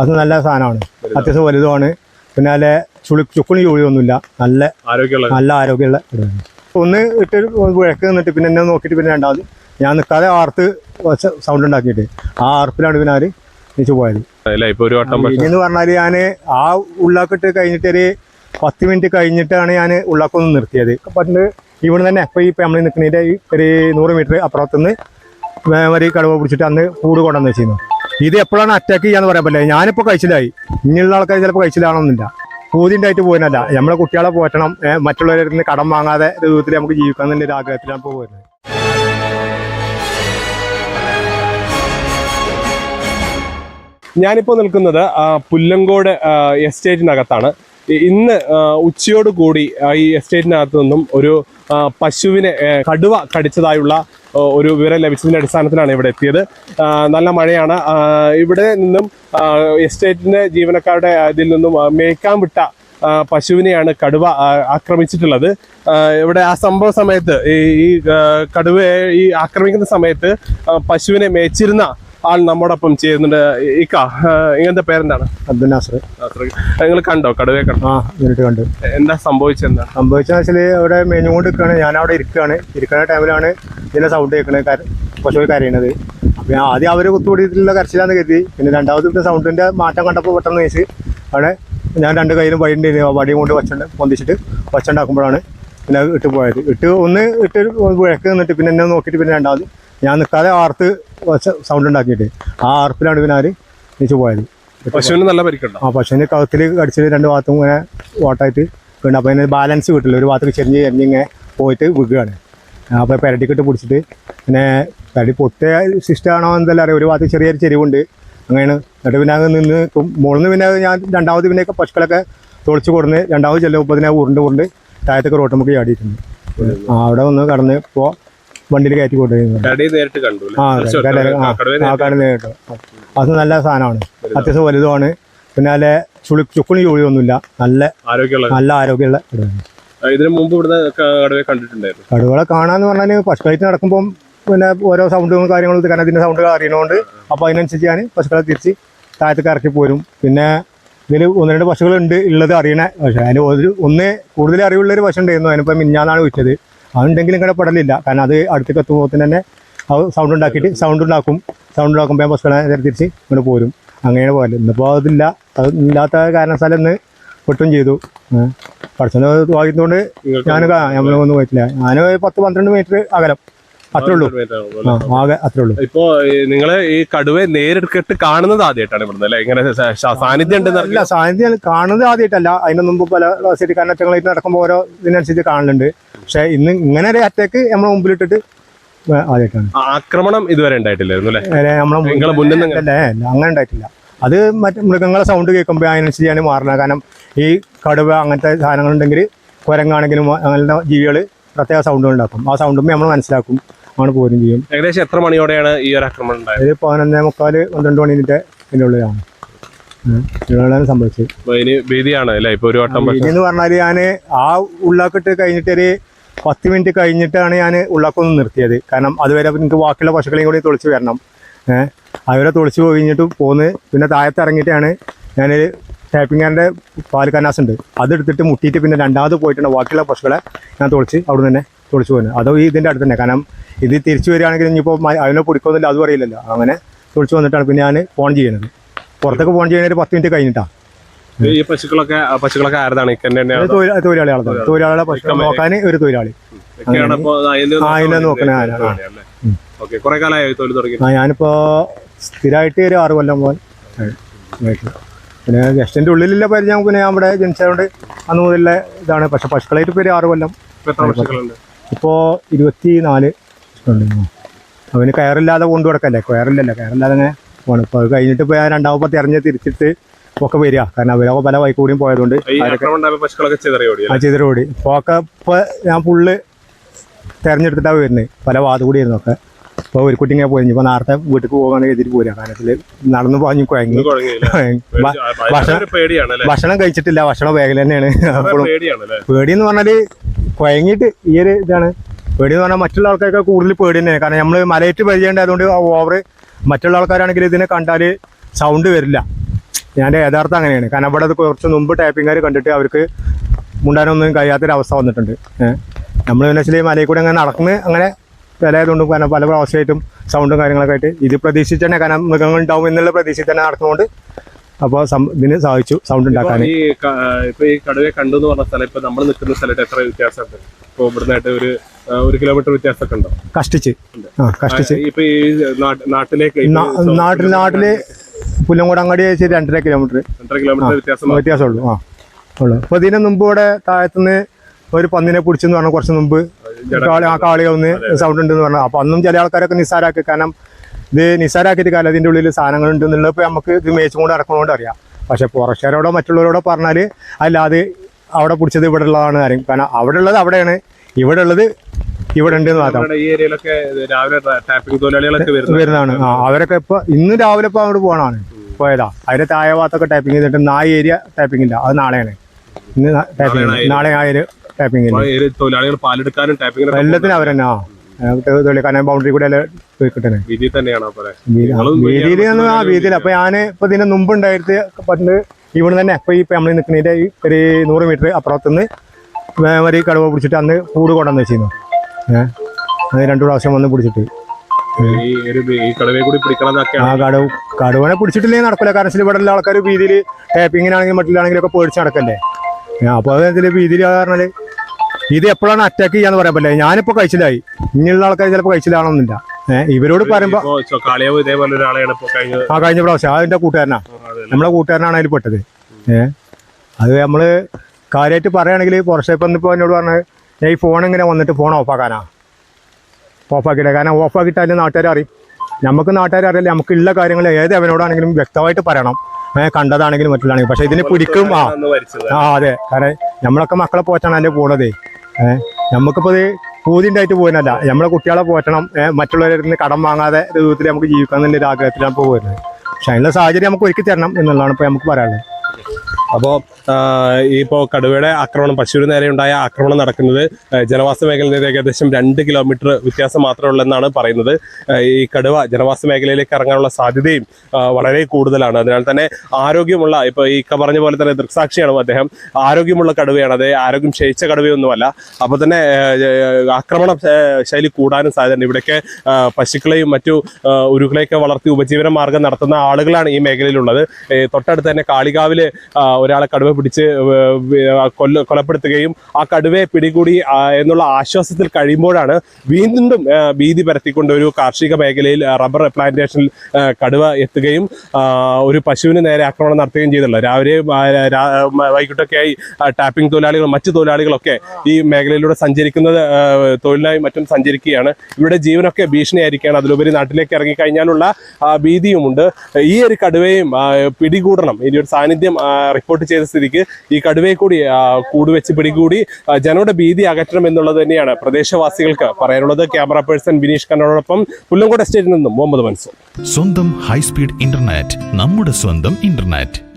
അത് നല്ല സാധനമാണ്. അത്യാവശ്യം വലുതുമാണ്. പിന്നെ നല്ല ചുളി ചുക്കുണി ചുളിയൊന്നുമില്ല നല്ല ആരോഗ്യമുള്ള നല്ല ആരോഗ്യമുള്ള ഒന്ന് ഇട്ട് വിഴക്ക് നിന്നിട്ട് പിന്നെ എന്നെ നോക്കിയിട്ട് പിന്നെ രണ്ടാമത് ഞാൻ നിൽക്കാതെ ആർത്ത് സൗണ്ട് ഉണ്ടാക്കിയിട്ട്. ആ ആർപ്പിലാണ് പിന്നെ ആര് തിരിച്ചു പോയത്. വട്ടം പറഞ്ഞാൽ ഞാൻ ആ ഉള്ളാക്കിട്ട് കഴിഞ്ഞിട്ട് ഒരു പത്ത് മിനിറ്റ് കഴിഞ്ഞിട്ടാണ് ഞാൻ ഉള്ളാക്കൊന്ന് നിർത്തിയത്. പണ്ട് ഇവിടെ തന്നെ ഇപ്പം ഈ നമ്മൾ നിൽക്കുന്നതിന്റെ ഒരു നൂറ് മീറ്റർ അപ്പുറത്തുനിന്ന് ഒരു കടുവ പിടിച്ചിട്ട് അന്ന് കൂട് കൊണ്ടെന്ന് വെച്ചിരുന്നു. ഇത് എപ്പോഴാണ് അറ്റാക്ക് ചെയ്യാന്ന് പറയാൻ പറ്റില്ല. ഞാനിപ്പോൾ കഴിച്ചിലായി ഇനിയുള്ള ആൾക്കാർ ചിലപ്പോൾ കഴിച്ചിലാണെന്നില്ല പൂതിണ്ടായിട്ട് പോകാനല്ല നമ്മളെ കുട്ടികളെ പോറ്റണം. മറ്റുള്ളവരിൽ നിന്ന് കടം വാങ്ങാതെ രൂപത്തിൽ നമുക്ക് ജീവിക്കാൻ എന്നുള്ള ഒരു ആഗ്രഹത്തിലാണ് ഇപ്പോൾ പോരുന്നത്. ഞാനിപ്പോൾ നിൽക്കുന്നത് പുല്ലങ്കോട് എസ്റ്റേറ്റിനകത്താണ്. ഇന്ന് ഉച്ചയോട് കൂടി ഈ എസ്റ്റേറ്റിനകത്ത് നിന്നും ഒരു പശുവിനെ കടുവ കടിച്ചതായുള്ള ഒരു വിവരം ലഭിച്ചതിന്റെ അടിസ്ഥാനത്തിലാണ് ഇവിടെ എത്തിയത്. നല്ല മഴയാണ്. ഇവിടെ നിന്നും എസ്റ്റേറ്റിന്റെ ജീവനക്കാരുടെ ഇതിൽ നിന്നും മേക്കാൻ വിട്ട പശുവിനെയാണ് കടുവ ആക്രമിച്ചിട്ടുള്ളത്. ഇവിടെ ആ സംഭവ സമയത്ത് ഈ, കടുവയെ ഈ ആക്രമിക്കുന്ന സമയത്ത് പശുവിനെ മേച്ചിരുന്ന ആൾ നമ്മോടൊപ്പം ചെയ്യുന്നുണ്ട് ഇക്ക ഇങ്ങനത്തെ പേരെന്താണ്? അബ്ദുൽ നാസർ നിങ്ങൾ കണ്ടോ കടുവയെ കണ്ടോ? ആ നേരിട്ട് കണ്ടു. എന്താ സംഭവിച്ചെന്താ സംഭവിച്ചെന്ന് വെച്ചാൽ അവിടെ മെനുകൊണ്ട് നിൽക്കുകയാണ് ഞാൻ അവിടെ ഇരിക്കുകയാണ്. ഇരിക്കുന്ന ടൈമിലാണ് ഇതിന്റെ സൗണ്ട് കേൾക്കുന്നത് പശു കരയണത്. അപ്പൊ ഞാൻ ആദ്യം അവർ കുത്തുകൂടിയിട്ടുള്ള കരച്ചിലാന്ന് കരുതി. പിന്നെ രണ്ടാമത്തെ സൗണ്ടിന്റെ സൗണ്ടിന്റെ മാറ്റം കണ്ടപ്പോൾ പെട്ടെന്ന് വെച്ച് അവിടെ ഞാൻ രണ്ട് കയ്യിലും വഴിന്റെ വടിയും കൊണ്ട് വച്ചുണ്ട് പൊന്തിച്ചിട്ട് വച്ചുണ്ടാക്കുമ്പോഴാണ് പിന്നെ ഇട്ട് പോയത്. ഇട്ട് ഒന്ന് ഇട്ട് വിഴക്ക് നിന്നിട്ട് പിന്നെ എന്നെ നോക്കിയിട്ട് പിന്നെ രണ്ടാമത് ഞാൻ നിൽക്കാതെ ആർത്ത് സൗണ്ട് ഉണ്ടാക്കിയിട്ട്. ആ ആർപ്പിലാണ് പിന്നെ തിരിച്ചു പോയത്. പശുവിന് നല്ല പരിക്കുണ്ടോ? ആ പശുവിന് കഴുത്തിൽ കടിച്ചിൽ രണ്ട് ഭാഗത്തും ഇങ്ങനെ ഓട്ടായിട്ട് വീണ്. അപ്പോൾ അതിന് ബാലൻസ് കിട്ടില്ല. ഒരു ഭാഗത്തേക്ക് ചെരിഞ്ഞ് ചെരിഞ്ഞ് ഇങ്ങനെ പോയിട്ട് വിൽക്കുകയാണ് അപ്പോൾ പെരട്ടിക്കിട്ട് പിടിച്ചിട്ട് പിന്നെ പെരടി പൊട്ടിയ സിസ്റ്റാണോ എന്തെല്ലാം അറിയാം. ഒരു ഭാഗത്ത് ചെറിയൊരു ചെരിവുണ്ട്. അങ്ങനെയാണ്. എന്നിട്ട് പിന്നെ അത് നിന്ന് മുകളിൽ പിന്നെ ഞാൻ രണ്ടാമത് പിന്നെ പശുക്കളൊക്കെ തുളച്ച് കൊടുന്ന് രണ്ടാമത് ചെല്ലുമ്പോൾ ഇതിനെ ഉരുണ്ട് ഉരുണ്ട് താഴത്തൊക്കെ റോട്ടുമ്പോൾ ചാടിയിട്ടുണ്ട്. അവിടെ ഒന്ന് കടന്ന് ഇപ്പോൾ വണ്ടിയിൽ കയറ്റി കൊണ്ടുപോയി. കടയിൽ നേരിട്ട് കണ്ടു അല്ലേ? ആ നേരിട്ട് അത് നല്ല സാധനമാണ്. അത്യാവശ്യം വലുതുമാണ്. പിന്നെ നല്ല ചുളി ചുക്കുണി ചുളിയൊന്നുമില്ല നല്ല ആരോഗ്യമുള്ള നല്ല ആരോഗ്യമുള്ള ഇതിനു മുമ്പ് ഇവിടുന്ന് കടുവയെ കണ്ടിട്ടുണ്ടായിരുന്നു. കടുവകളെ കാണാന്ന് പറഞ്ഞാൽ പശുക്കളായിട്ട് നടക്കുമ്പോൾ പിന്നെ ഓരോ സൗണ്ടുകളും കാര്യങ്ങളും കാരണം ഇതിന്റെ സൗണ്ടുകൾ അറിയണോണ്ട് അപ്പോൾ അതിനനുസരിച്ച് ഞാൻ പശുക്കളെ തിരിച്ച് താഴത്തേക്ക് ഇറക്കി പോരും. പിന്നെ ഇതിൽ ഒന്ന് രണ്ട് പശുക്കളുണ്ട് ഉള്ളത് അറിയണേ പക്ഷേ അതിന് ഒരു ഒന്ന് കൂടുതൽ അറിവുള്ളൊരു പശു ഉണ്ടായിരുന്നു അതിനിപ്പോൾ മിഞ്ഞാന്നാണ് വിറ്റത് അതുണ്ടെങ്കിലും ഇങ്ങനെ പെടലില്ല. കാരണം അത് അടുത്തേക്ക് എത്തുമ്പോൾ തന്നെ അത് സൗണ്ട് ഉണ്ടാക്കിയിട്ട് സൗണ്ട് ഉണ്ടാക്കും. സൗണ്ട് ഉണ്ടാക്കുമ്പോൾ നേരെ തിരിച്ച് ഇങ്ങനെ പോരും. അങ്ങനെയാണ് പോകൽ. ഇന്നിപ്പോൾ അതില്ല. അത് ഇല്ലാത്ത കാരണവശാലും ഇന്ന് പൊട്ടും ചെയ്തു. പഠിച്ചത് വായിക്കുന്നതുകൊണ്ട് ഞാൻ നമ്മളൊന്നും പോയിട്ടില്ല. ഞാൻ പത്ത് പന്ത്രണ്ട് മീറ്റർ അകലം. അത്രേ ഉള്ളൂ. ആകെ അത്രേ ഉള്ളൂ. ഇപ്പോ ഈ നിങ്ങൾ ഈ കടുവയെ നേരിട്ട് കാണുന്നത് ആദ്യമായിട്ടാണ് ഇവിടുന്ന് അല്ലെ? ഇങ്ങനെ സാന്നിധ്യം ഉണ്ടെന്ന് അല്ല സാന്നിധ്യം കാണുന്നത് ആദ്യമായിട്ടല്ല. അതിന് മുമ്പ് പല സിറ്റി കാരണറ്റങ്ങളായിട്ട് നടക്കുമ്പോൾ ഓരോ ഇതിനനുസരിച്ച് കാണുന്നുണ്ട് പക്ഷെ ഇന്ന് ഇങ്ങനെ ഒരു അറ്റാക്ക് നമ്മളെ മുമ്പിലിട്ടിട്ട് ആദ്യമായിട്ടാണ്. ആക്രമണം ഇതുവരെ ഉണ്ടായിട്ടില്ലായിരുന്നു അല്ലെ? നമ്മളെ മുന്നിൽ- അങ്ങനെ ഉണ്ടായിട്ടില്ല. അത് മറ്റു മൃഗങ്ങളെ സൗണ്ട് കേൾക്കുമ്പോൾ അതിനനുസരിച്ചാണ് മാറുന്നത് കാരണം ഈ കടുവ അങ്ങനത്തെ സാധനങ്ങളുണ്ടെങ്കിൽ കുരങ്ങാണെങ്കിലും അങ്ങനത്തെ ജീവികൾ പ്രത്യേക സൗണ്ടുകൾ ഉണ്ടാക്കും. ആ സൗണ്ടും നമ്മൾ മനസ്സിലാക്കും. ആണ് പോരും ചെയ്യും. ഏകദേശം എത്ര മണിയോടെയാണ് ഈ ഒരു ആക്രമണം ഉണ്ടായത്? ഒരു പതിനൊന്നേ മുക്കാൽ പന്ത്രണ്ട് മണിന്റെ ഇതിന്റെ ഉള്ളിലാണ്. സംഭവിച്ചത്. അപ്പൊ ഇനി ഭീതിയാണ് അല്ലെ? ഇപ്പൊ ഒരു വട്ടം പറഞ്ഞാൽ ഞാൻ ആ ഉള്ളാക്കിട്ട് കഴിഞ്ഞിട്ട് ഒരു പത്ത് മിനിറ്റ് കഴിഞ്ഞിട്ടാണ് ഞാൻ ഉള്ളാക്കൊന്ന് നിർത്തിയത്. കാരണം അതുവരെ എനിക്ക് ബാക്കിയുള്ള പശുക്കളെയും കൂടി തുളിച്ച് വരണം. ഏഹ് അതുവരെ തുളിച്ച് കഴിഞ്ഞിട്ട് പോന്ന് പിന്നെ താഴത്ത് ഇറങ്ങിയിട്ടാണ് ഞാൻ ടാപ്പിങ്ങാന്റെ പാൽ കനാസ് ഉണ്ട്. അതെടുത്തിട്ട് മുട്ടിയിട്ട് പിന്നെ രണ്ടാമത് പോയിട്ടുണ്ട് ബാക്കിയുള്ള പശുക്കളെ ഞാൻ തുളിച്ച് അവിടെ തന്നെ തുളിച്ച് പോകുന്നത് അതോ ഇതിന്റെ അടുത്ത് തന്നെ. കാരണം ഇത് തിരിച്ചു വരികയാണെങ്കിൽ ഇനിയിപ്പോൾ അതിനെ പിടിക്കുന്നില്ല അതും അറിയില്ലല്ലോ അങ്ങനെ തുളിച്ച് വന്നിട്ടാണ് പിന്നെ ഞാൻ ഫോൺ ചെയ്യുന്നത്. പുറത്തൊക്കെ ഫോൺ ചെയ്യുന്ന ഒരു പത്ത് മിനിറ്റ് കഴിഞ്ഞിട്ടാണ് ഈ പശുക്കളൊക്കെ പശുക്കളൊക്കെ ആരതാണ്? തൊഴിലാളികളാണ് തൊഴിലാളികളെ പശുക്കളെ നോക്കാൻ ഒരു തൊഴിലാളി. അതിനെ നോക്കണ ഞാനിപ്പോൾ സ്ഥിരമായിട്ട് ഒരു ആറ് കൊല്ലം പോകാൻ പിന്നെ ഗസ്റ്റിന്റെ ഉള്ളിലില്ല പരിചയം. പിന്നെ ഇവിടെ ജനിച്ചതുകൊണ്ട് അന്ന് മുതലുള്ള ഇതാണ്. പക്ഷെ പശുക്കളായിട്ട് പേര് ആറ് കൊല്ലം. ഇപ്പോൾ ഇരുപത്തി നാല് അവന് കയറില്ലാതെ കൊണ്ടു കിടക്കല്ലേ? കയറില്ലല്ലോ. കയറില്ലാതെ അങ്ങനെ പോകണം ഇപ്പോൾ അത് കഴിഞ്ഞിട്ട് ഇപ്പോൾ ഞാൻ രണ്ടാമത്തെ ഇറങ്ങി തിരിച്ചിട്ട് ഒക്കെ വരിക. കാരണം അവരൊക്കെ പല വൈക്കൂടിയും പോയതുകൊണ്ട് ഈ ആക്രമണം ഉണ്ടായപ്പോ പശുക്കളൊക്കെ ചെതറി ഓടി ആ ചെയ്തിട്ട് ഓടി. ഇപ്പോൾ ഒക്കെ ഇപ്പോൾ ഞാൻ ഫുള്ള് തിരഞ്ഞെടുത്തിട്ടാണ് വരുന്നത്. പല വാത് കൂടി ആയിരുന്നു ഒക്കെ. ഇപ്പോൾ ഒരു കുട്ടി ഇങ്ങനെ പോയി. ഇപ്പോൾ നേരത്തെ വീട്ടിൽ പോകാണെങ്കിൽ എതിരി പോരാ. കാരണത്തിൽ നടന്നു പോഞ്ഞു കുഴങ്ങി. ഭക്ഷണം കഴിച്ചിട്ടില്ല. ഭക്ഷണം വേഗം തന്നെയാണ്. അപ്പോഴും പേടി എന്ന് പേടിയെന്ന് പറഞ്ഞാൽ കുഴങ്ങിയിട്ട് ഈ ഒരു ഇതാണ്. പേടി എന്ന് പറഞ്ഞാൽ മറ്റുള്ള ആൾക്കാർക്ക് കൂടുതൽ പേടി തന്നെയാണ്. കാരണം നമ്മൾ മലയേറ്റ് പരിചയമുണ്ട്. അതുകൊണ്ട് ഓവർ മറ്റുള്ള ആൾക്കാരാണെങ്കിൽ ഇതിനെ കണ്ടാൽ സൗണ്ട് വരില്ല. ഞാൻ യഥാർത്ഥം അങ്ങനെയാണ്. കാരണം ഇവിടെ അത് കുറച്ച് മുമ്പ് ടാപ്പിംഗുകാർ കണ്ടിട്ട് അവർക്ക് മുണ്ടാനൊന്നും കഴിയാത്തൊരവസ്ഥ വന്നിട്ടുണ്ട്. ഏഹ് നമ്മൾ പിന്നെ വെച്ചാൽ മലയിൽ കൂടെ അങ്ങനെ നടക്കുന്നത് അങ്ങനെ വിലയായതുകൊണ്ടും കാരണം പല പ്രാവശ്യമായിട്ടും സൗണ്ടും കാര്യങ്ങളൊക്കെ ആയിട്ട്. ഇത് പ്രതീക്ഷിച്ച് തന്നെ കാരണം മൃഗങ്ങൾ ഉണ്ടാവും എന്നുള്ള പ്രതീക്ഷിച്ച് തന്നെ നടക്കുന്നതുകൊണ്ട് അപ്പോൾ ഇതിന് സാധിച്ചു സൗണ്ട് ഉണ്ടാക്കാൻ ഈ ഇപ്പൊ ഈ കടുവയെ കണ്ടു എന്ന് പറഞ്ഞ സ്ഥലം ഇപ്പൊ നമ്മൾ നിൽക്കുന്ന സ്ഥലത്ത് എത്ര വ്യത്യാസമുണ്ട്? ഇപ്പൊ ഇവിടുന്നായിട്ട് ഒരു ഒരു കിലോമീറ്റർ വ്യത്യാസമൊക്കെ ഉണ്ടോ? കഷ്ടിച്ച്. ആ കഷ്ടിച്ച്. ഇപ്പൊ ഈ നാട്ട്- നാട്ടിലേക്ക് നാട്ടിൽ നാട്ടിൽ പുല്ലങ്കോടങ്ങാടി വെച്ച് രണ്ടര കിലോമീറ്റർ രണ്ടര കിലോമീറ്റർ വ്യത്യാസം വ്യത്യാസമുള്ളൂ. ആ ഉള്ളു. അപ്പൊ ഇതിന് മുമ്പ് ഇവിടെ താഴത്തുനിന്ന് ഒരു പന്നിനെ പിടിച്ചെന്ന് പറഞ്ഞാൽ കുറച്ച് മുമ്പ് കാളി ആ കാളി ഒന്ന് സൗണ്ട് ഉണ്ടെന്ന് പറഞ്ഞു. അപ്പൊ അന്നും ചില ആൾക്കാരൊക്കെ നിസ്സാരാക്കി. കാരണം ഇത് നിസ്സാരാക്കിയിട്ട് കാലം അതിന്റെ ഉള്ളിൽ സാധനങ്ങൾ ഉണ്ട് എന്നുള്ളത് നമുക്ക് ഇത് മേച്ചുകൊണ്ട് ഇറക്കണോണ്ട് അറിയാം. പക്ഷെ പുറശ്ശേരോടോ മറ്റുള്ളവരോടോ പറഞ്ഞാൽ അല്ലാതെ അവിടെ പിടിച്ചത് ഇവിടെ ഉള്ളതാണ് കാര്യം കാരണം അവിടെ ഉള്ളത് അവിടെയാണ്. ഇവിടെ ഉള്ളത് ഇവിടെ ഉണ്ട് വരുന്നതാണ്. ആ അവരൊക്കെ ഇപ്പൊ ഇന്ന് രാവിലെ ഇപ്പൊ അങ്ങോട്ട് പോകണാണ് പോയതാ. അതിന്റെ താഴെ ഭാഗത്തൊക്കെ ടൈപ്പിംഗ് ചെയ്തിട്ട് നാ ഏരിയ ടൈപ്പിംഗ് ഇല്ല. അത് നാളെയാണ്. ഇന്ന് ടൈപ്പിംഗ് നാളെ ആ ഏരിയ ടാപ്പിംഗ് അപ്പൊ തൊഴിലാളികൾ പാലെടുക്കാനും എല്ലാത്തിനും അവരെന്നെ ആ. കാരണം ബൗണ്ടറി കൂടെ അല്ലേ? പോയി കിട്ടണേ വീതി തന്നെയാണ് പോലെ വീതിയിൽ ആ വീതിയിൽ അപ്പൊ ഞാൻ ഇപ്പൊ ഇതിന് മുമ്പ് ഉണ്ടായിട്ട് പണ്ട് ഇവിടെ തന്നെ. ഇപ്പൊ ഈ നമ്മൾ നിൽക്കുന്നതിന്റെ ഒരു നൂറ് മീറ്റർ അപ്പുറത്തുനിന്ന് ഒരു കടുവ പിടിച്ചിട്ട് അന്ന് കൂട് കൊണ്ടെന്ന് വെച്ചിരുന്നു. ഏഹ് അത് രണ്ടു പ്രാവശ്യം വന്ന് പിടിച്ചിട്ട്. ആ കടുവ കടവ് കടുവനെ പിടിച്ചിട്ടില്ലേ നടക്കില്ല കാരണം ഇവിടെ ഉള്ള ആൾക്കാർ വീതിയിൽ ടാപ്പിങ്ങിനാണെങ്കിലും മറ്റിലാണെങ്കിലും ഒക്കെ പേടിച്ച് നടക്കല്ലേ അപ്പോൾ അത് എന്തെങ്കിലും വീതിയിൽ പറഞ്ഞാൽ ഇത് എപ്പോഴാണ് അറ്റാക്ക് ചെയ്യാന്ന് പറയാൻ പറ്റില്ല. ഞാനിപ്പോ കഴിച്ചിലായി. ഇങ്ങനെയുള്ള ആൾക്കാർ ചിലപ്പോൾ കഴിച്ചിലാണെന്നില്ല ഏഹ് ഇവരോട് പറയുമ്പോ ആ കഴിഞ്ഞ പ്രാവശ്യം. അതിന്റെ കൂട്ടുകാരനാ. നമ്മളെ കൂട്ടുകാരനാണ് അതിൽ പെട്ടത്. ഏഹ് അത് നമ്മൾ കാര്യമായിട്ട് പറയുകയാണെങ്കിൽ പുറത്തെ ഇപ്പൊ എന്നോട് പറഞ്ഞത് ഞാൻ ഈ ഫോൺ ഇങ്ങനെ വന്നിട്ട് ഫോൺ ഓഫാക്കാനാ ഓഫാക്കിയില്ല കാരണം ഓഫാക്കിയിട്ടാലും നാട്ടുകാർ അറിയും. നമുക്ക് നാട്ടുകാർ അറിയില്ല. നമുക്ക് ഉള്ള കാര്യങ്ങൾ ഏത് അവനോടാണെങ്കിലും വ്യക്തമായിട്ട് പറയണം. കണ്ടതാണെങ്കിലും മറ്റുള്ളതാണെങ്കിലും. പക്ഷെ ഇതിന് പിടിക്കും. ആ. ആ അതെ. കാരണം നമ്മളൊക്കെ മക്കളെ പോറ്റാണല്ലേ പോണതേ. ഏഹ് നമുക്കിപ്പോൾ ഇത് പൂതിണ്ടായിട്ട് പോകുന്നല്ല നമ്മളെ കുട്ടികളെ പോറ്റണം. മറ്റുള്ളവരുടെ നിന്ന് കടം വാങ്ങാതെ രൂപത്തിൽ നമുക്ക് ജീവിക്കാൻ എന്നുള്ള ഒരു ആഗ്രഹത്തിലാണ് ഇപ്പോൾ പക്ഷെ അതിനുള്ള സാഹചര്യം നമുക്ക് ഒരുക്കി തരണം എന്നുള്ളതാണ് ഇപ്പോൾ നമുക്ക് പറയാനുള്ളത്. അപ്പോൾ ഇപ്പോൾ കടുവയുടെ ആക്രമണം പശുവിന് നേരെ ഉണ്ടായ ആക്രമണം നടക്കുന്നത് ജനവാസ മേഖലയിൽ നിന്ന് ഏകദേശം രണ്ട് കിലോമീറ്റർ വ്യത്യാസം മാത്രമേ ഉള്ളെന്നാണ് പറയുന്നത്. ഈ കടുവ ജനവാസ മേഖലയിലേക്ക് ഇറങ്ങാനുള്ള സാധ്യതയും വളരെ കൂടുതലാണ്. അതിനാൽ തന്നെ ആരോഗ്യമുള്ള ഇപ്പോൾ ഈ പറഞ്ഞ പോലെ തന്നെ ദൃക്സാക്ഷിയാണ് അദ്ദേഹം? ആരോഗ്യമുള്ള കടുവയാണ്. അത് ആരോഗ്യം ക്ഷയിച്ച കടുവയൊന്നുമല്ല. അപ്പോൾ തന്നെ ആക്രമണ ശൈലി കൂടാനും സാധ്യതയുണ്ട്. ഇവിടേക്ക് പശുക്കളെയും മറ്റു ഉരുക്കളെയൊക്കെ വളർത്തി ഉപജീവന മാർഗം നടത്തുന്ന ആളുകളാണ് ഈ മേഖലയിലുള്ളത്. തൊട്ടടുത്ത് തന്നെ കാളികാവിൽ ആ, ഒരാളെ കടുവ പിടിച്ച് കൊല്ല കൊലപ്പെടുത്തുകയും ആ കടുവയെ പിടികൂടി എന്നുള്ള ആശ്വാസത്തിൽ കഴിയുമ്പോഴാണ് വീണ്ടും ഭീതി പരത്തിക്കൊണ്ട് ഒരു കാർഷിക മേഖലയിൽ റബ്ബർ പ്ലാന്റേഷനിൽ കടുവ എത്തുകയും ഒരു പശുവിന് നേരെ ആക്രമണം നടത്തുകയും ചെയ്തുള്ളത് രാവിലെ വൈകിട്ടൊക്കെയായി ടാപ്പിംഗ് തൊഴിലാളികൾ മറ്റു തൊഴിലാളികളൊക്കെ ഈ മേഖലയിലൂടെ സഞ്ചരിക്കുന്നത് തൊഴിലായി മറ്റും സഞ്ചരിക്കുകയാണ്. ഇവിടെ ജീവനൊക്കെ ഭീഷണിയായിരിക്കുകയാണ്. അതിലുപരി നാട്ടിലേക്ക് ഇറങ്ങിക്കഴിഞ്ഞാലുള്ള ഭീതിയുമുണ്ട്. ഈ ഒരു കടുവയും പിടികൂടണം. ഇനി ഒരു സാന്നിധ്യം റിപ്പോർട്ട് ചെയ്ത സ്ഥിതിക്ക് ഈ കടുവയെ കൂടി കൂടുവെച്ച് പിടികൂടി ജനങ്ങളുടെ ഭീതി അകറ്റണം എന്നുള്ളത് തന്നെയാണ് പ്രദേശവാസികൾക്ക് പറയാനുള്ളത്. ക്യാമറ പേഴ്സൺ ബിനീഷ് കണ്ണോടൊപ്പം പുല്ലങ്കോട് എസ്റ്റേറ്റിൽ നിന്നും മുഹമ്മദ് മൻസൂർ സ്വന്തം ഹൈസ്പീഡ് ഇന്റർനെറ്റ് നമ്മുടെ സ്വന്തം ഇന്റർനെറ്റ്.